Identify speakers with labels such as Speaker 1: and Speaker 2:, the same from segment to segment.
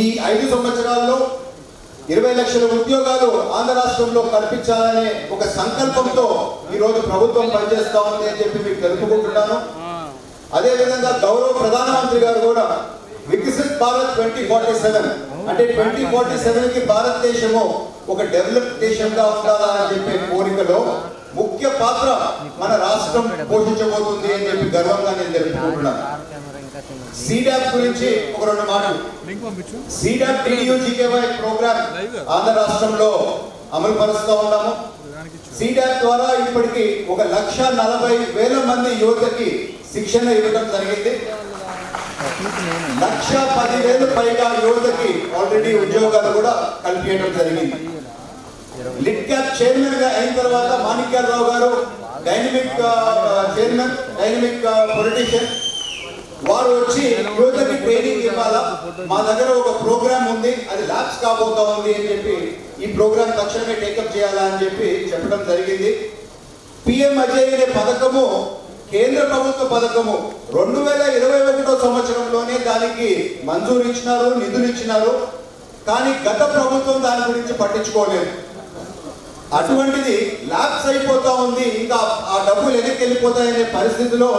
Speaker 1: ఈ ఐదు సంవత్సరాల్లో ఇరవై లక్షల ఉద్యోగాలు ఆంధ్ర రాష్ట్రంలో కల్పించాలనే ఒక సంకల్పంతో ఈరోజు ప్రభుత్వం పనిచేస్తా ఉంది అని చెప్పి మీకు తెలుపుకుంటున్నాను. అదేవిధంగా గౌరవ ప్రధానమంత్రి గారు కూడా Viksit Bharat twenty forty seven అంటే ట్వంటీ ఫార్టీ సెవెన్కి భారతదేశము ఒక డెవలప్ దేశంగా ఉండాలా అని చెప్పే కోరికలో ముఖ్య పాత్ర మన రాష్ట్రం పోషించబోతుంది అని చెప్పి గర్వంగా నేను తెలుపుకుంటున్నాను. సీడాప్ గురించి ఒక రెండు మాటలు. సీడాప్ టీయూజీకేవై ప్రోగ్రామ్ ఆంధ్ర రాష్ట్రంలో అమలు పరుస్తూ ఉన్నాము సీడాప్ ద్వారా ఇప్పటికి ఒక లక్ష నలభై వేల మంది యువతకి శిక్షణ ఇవ్వడం జరిగింది. లక్ష పదివేలు పైగా యువతకి ఆల్రెడీ ఉద్యోగాలు కూడా కల్పించడం జరిగింది. లిట్ క్యాప్ చైర్మన్గా అయిన తర్వాత మాణిక్యాలరావు గారు డైనమిక్ చైర్మన్ డైనమిక్ పొలిటీషియన్ వారు వచ్చి యువతకి ట్రైనింగ్ ఇవ్వాలా? మా దగ్గర ఒక ప్రోగ్రామ్ ఉంది అది ల్యాబ్స్ కాబోతా ఉంది అని చెప్పి ఈ ప్రోగ్రామ్ తక్షణమే టేకప్ చేయాలా అని చెప్పి చెప్పడం జరిగింది. పిఎం అజయ్ అనే పథకము కేంద్ర ప్రభుత్వ పథకము రెండు వేల ఇరవై ఒకటో సంవత్సరంలోనే దానికి మంజూరు ఇచ్చినారు నిధులు ఇచ్చినారు. కానీ గత ప్రభుత్వం దాని గురించి పట్టించుకోలేదు. అటువంటిది ల్యాబ్స్ అయిపోతా ఉంది ఇంకా ఆ డబ్బులు వెనక్కి వెళ్ళిపోతాయనే పరిస్థితిలో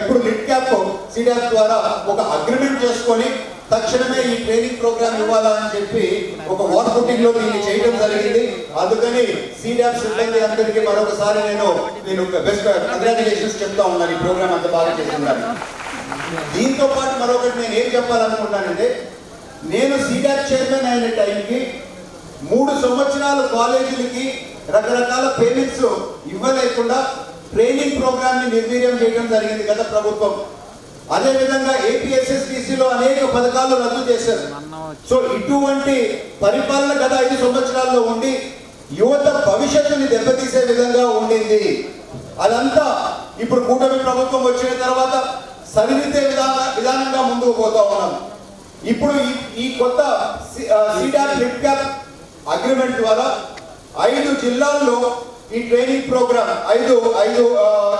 Speaker 1: ఇప్పుడు లిట్ క్యాప్ సిడాప్ ద్వారా ఒక అగ్రిమెంట్ చేసుకొని తక్షణమే ఈ ట్రైనింగ్ ప్రోగ్రామ్ ఇవ్వాలా అని చెప్పి ఒక వార్ పుట్టింగ్లో దీన్ని చేయడం జరిగింది. అందుకని సిడాప్ సిబ్బంది అందరికీ మరొకసారి నేను నేను బెస్ట్ కంగ్రాచులేషన్స్ చెప్తా ఉన్నాను. ఈ ప్రోగ్రామ్ అంత బాగా చేస్తున్నాను దీంతో పాటు మరొకటి నేను ఏం చెప్పాలనుకుంటున్నానంటే నేను సీడాప్ చైర్మన్ అయిన టైంకి మూడు సంవత్సరాలు కాలేజీలకి రకరకాల పేమెంట్స్ ఇవ్వలేకుండా ట్రైనింగ్ ప్రోగ్రామ్ని నిర్వీర్యం చేయడం జరిగింది గత ప్రభుత్వం. అదేవిధంగా ఏపీఎస్ఎస్టీసీలో అనేక పథకాలు రద్దు చేశారు. సో ఇటువంటి పరిపాలన గత ఐదు సంవత్సరాల్లో ఉండి యువత భవిష్యత్తుని దెబ్బతీసే విధంగా ఉండింది. అదంతా ఇప్పుడు కూటమి ప్రభుత్వం వచ్చిన తర్వాత సరిదిద్దే విధాన విధానంగా ముందుకు పోతా ఉన్నాం. ఇప్పుడు ఈ- ఈ కొత్త సీడాప్ లిప్ క్యాప్ అగ్రిమెంట్ ద్వారా ఐదు జిల్లాల్లో ఈ ట్రైనింగ్ ప్రోగ్రామ్ ఐదు ఐదు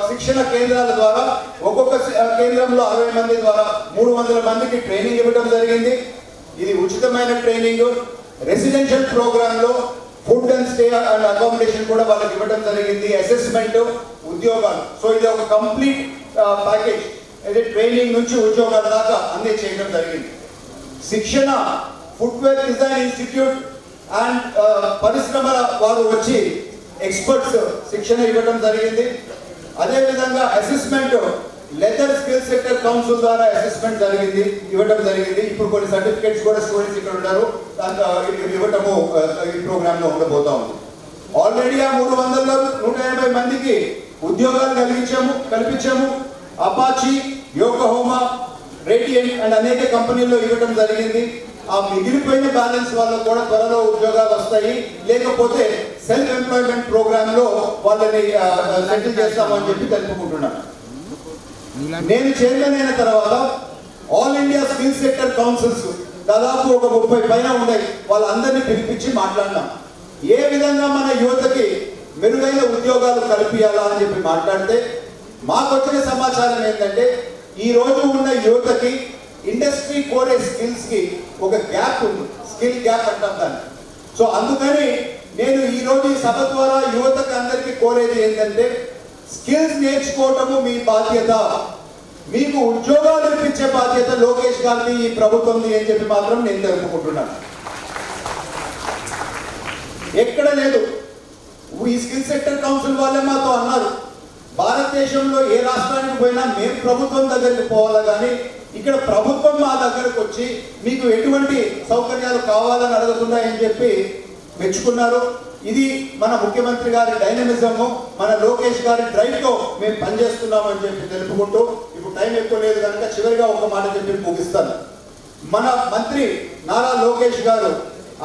Speaker 1: శిక్షణ కేంద్రాల ద్వారా ఒక్కొక్క కేంద్రంలో అరవై మంది ద్వారా మూడు వందల మందికి ట్రైనింగ్ ఇవ్వడం జరిగింది. ఇది ఉచితమైన ట్రైనింగ్. రెసిడెన్షియల్ ప్రోగ్రామ్లో food and stay and accommodation కూడా వాళ్ళకి ఇవ్వడం జరిగింది. అసెస్మెంట్ ఉద్యోగాలు. సో ఇది ఒక కంప్లీట్ ప్యాకేజ్. అయితే ట్రైనింగ్ నుంచి ఉద్యోగాల దాకా అన్ని చేయడం జరిగింది. శిక్షణ ఫుట్వేర్ డిజైన్ ఇన్స్టిట్యూట్ అండ్ పరిశ్రమల వారు వచ్చి ఎక్స్పర్ట్స్ శిక్షణ ఇవ్వడం జరిగింది. అదేవిధంగా assessment leather skill sector council ద్వారా అసెస్మెంట్ జరిగింది ఇవ్వడం జరిగింది. ఇప్పుడు కొన్ని సర్టిఫికేట్స్ కూడా స్టూడెంట్స్ ఇక్కడ ఉన్నారు. దాంతో ఇవ్వటము ఈ ప్రోగ్రామ్లో ఉండబోతా ఉంది. ఆల్రెడీ ఆ మూడు వందల నూట ఎనభై మందికి ఉద్యోగాలు కలిగించాము కల్పించాము. అపాచీ యోగహోమా రేడియంట్ అండ్ అనేక కంపెనీల్లో ఇవ్వడం జరిగింది. ఆ మిగిలిపోయిన బ్యాలెన్స్ వాళ్ళకు కూడా త్వరలో ఉద్యోగాలు వస్తాయి. లేకపోతే సెల్ఫ్ ఎంప్లాయ్మెంట్ ప్రోగ్రామ్లో వాళ్ళని సెటిల్ చేస్తామని చెప్పి తెలుపుకుంటున్నాను నేను చైర్మన్ అయిన తర్వాత all India skill sector councils దాదాపు ఒక ముప్పై పైన ఉన్నాయి. వాళ్ళందరినీ పిలిపించి మాట్లాడినాం. ఏ విధంగా మన యువతకి మెరుగైన ఉద్యోగాలు కల్పించాలా అని చెప్పి మాట్లాడితే మాకు వచ్చిన సమాచారం ఏంటంటే ఈ రోజు ఉన్న యువతకి ఇండస్ట్రీ కోరే స్కిల్స్కి ఒక గ్యాప్ ఉంది. స్కిల్ గ్యాప్ అంటాం దాన్ని. సో అందుకని నేను ఈ రోజు ఈ సభ ద్వారా యువతకు అందరికీ కోరేది ఏంటంటే స్కిల్స్ నేర్చుకోవటము మీ బాధ్యత. మీకు ఉద్యోగాలు ఇప్పించే బాధ్యత లోకేష్ గాంధీ ఈ ప్రభుత్వంది అని చెప్పి మాత్రం నేను తెలుపుకుంటున్నాను. ఎక్కడ లేదు. ఈ స్కిల్ సెక్టర్ కౌన్సిల్ వాళ్ళే మాతో అన్నారు. భారతదేశంలో ఏ రాష్ట్రానికి పోయినా మేము ప్రభుత్వం దగ్గరికి పోవాలి కానీ ఇక్కడ ప్రభుత్వం మా దగ్గరకు వచ్చి మీకు ఎటువంటి సౌకర్యాలు కావాలని అడుగుతున్నాయని అని చెప్పి మెచ్చుకున్నారు. ఇది మన ముఖ్యమంత్రి గారి డైనమిజము మన లోకేష్ గారి డ్రైవ్తో మేము పనిచేస్తున్నామని చెప్పి తెలుపుకుంటూ ఇప్పుడు టైం ఎక్కువ లేదు కనుక చివరిగా ఒక మాట చెప్పి ముగిస్తాను. మన మంత్రి నారా లోకేష్ గారు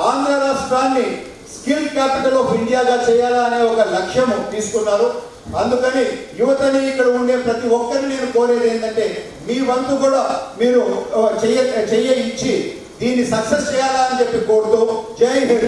Speaker 1: ఆంధ్ర రాష్ట్రాన్ని స్కిల్ క్యాపిటల్ ఆఫ్ ఇండియాగా చేయాలా అనే ఒక లక్ష్యము తీసుకున్నారు. అందుకని యువతని ఇక్కడ ఉండే ప్రతి ఒక్కరిని నేను కోరేది ఏంటంటే మీ వంతు కూడా మీరు చెయ్య చెయ్య ఇచ్చి దీన్ని సక్సెస్ చేయాలా అని చెప్పి కోరుతూ జై హింద్.